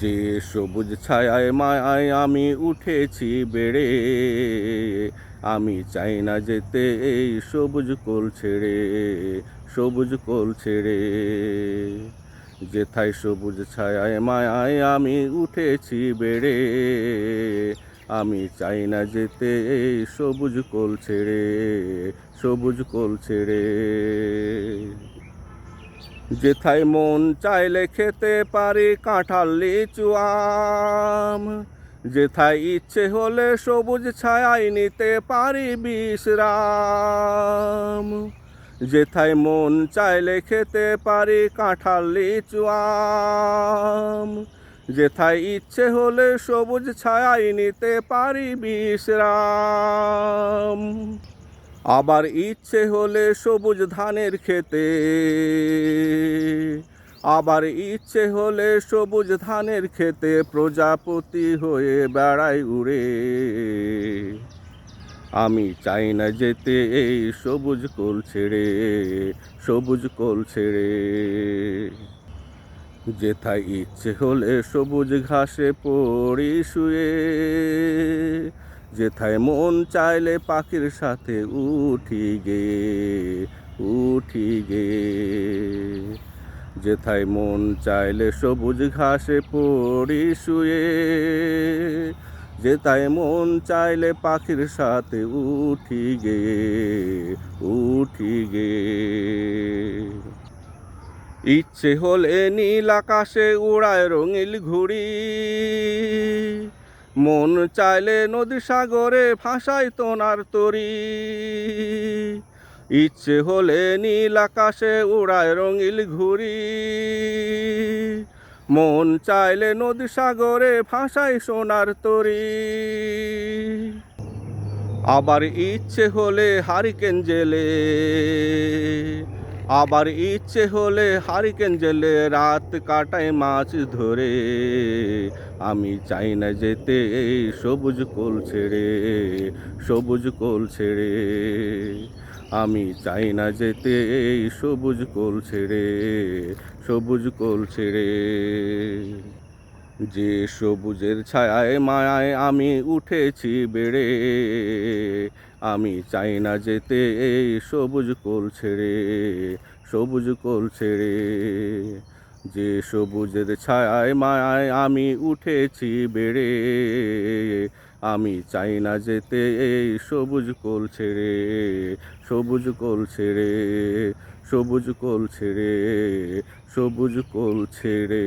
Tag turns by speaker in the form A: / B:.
A: যে সবুজ ছায়ায় মায়ায় আমি উঠেছি বেড়ে, আমি চাই না যেতে এই সবুজ কোল ছেড়ে, সবুজ কোল ছেড়ে। যেথায় সবুজ ছায়ায় মায়ায় আমি উঠেছি বেড়ে, আমি চাই না যেতে এই সবুজ কোল ছেড়ে, সবুজ কোল ছেড়ে। যেথায় মন চাইলে খেতে পারি কাঁঠাল, লিচু, আম। যেথায় ইচ্ছে হলে সবুজ ছায়ায় নিতে পারি বিশ্রাম। যেথায় মন চাইলে খেতে পারি কাঁঠাল, লিচু, আম। যেথায় ইচ্ছে হলে সবুজ ছায়ায় নিতে পারি বিশ্রাম। আবার ইচ্ছে হলে সবুজ ধানের খেতে আবার ইচ্ছে হলে সবুজ ধানের খেতে প্রজাপতি হয়ে বেড়াই উড়ে। আমি চাই না যেতে এই সবুজ কোল ছেড়ে, সবুজ কোল ছেড়ে। যেথায় ইচ্ছে হলে সবুজ ঘাসে পড়ি শুয়ে, যেথায় মন চাইলে পাখির সাথে উঠি গে উঠি গে। যেথায় মন চাইলে সবুজ ঘাসে পড়ি শুয়ে, যেথায় মন চাইলে পাখির সাথে উঠি গে উঠি গে। ইচ্ছে হলে নীল আকাশে উড়ায় রঙিল ঘুড়ি, মন চাইলে নদী সাগরে ভাসায় তোনার তরি। ইচ্ছে হলে নীল আকাশে উড়ায় রঙিল ঘুরি মন চাইলে নদী সাগরে ভাসায় সোনার তরি। আবার ইচ্ছে হলে হারিকেন জেলে। আবার ইচ্ছে হলে হারিকেন জেলে রাত কাটায় মাছ ধরে। আমি চাই না যেতে সবুজ কোল ছেড়ে, সবুজ কোল ছেড়ে। আমি চাই না যেতে এই সবুজ কোল ছেড়ে, সবুজ কোল ছেড়ে। যে সবুজের ছায়ায়, মায়ায় আমি উঠেছি বেড়ে, আমি চাই না যেতে এই সবুজ কোল ছেড়ে, সবুজ কোল ছেড়ে। যে সবুজের ছায়ায়, মায়ায় আমি উঠেছি বেড়ে আমি চাই না যেতে, এই সবুজ কোল ছেড়ে, সবুজ কোল ছেড়ে, সবুজ কোল ছেড়ে, সবুজ কোল ছেড়ে।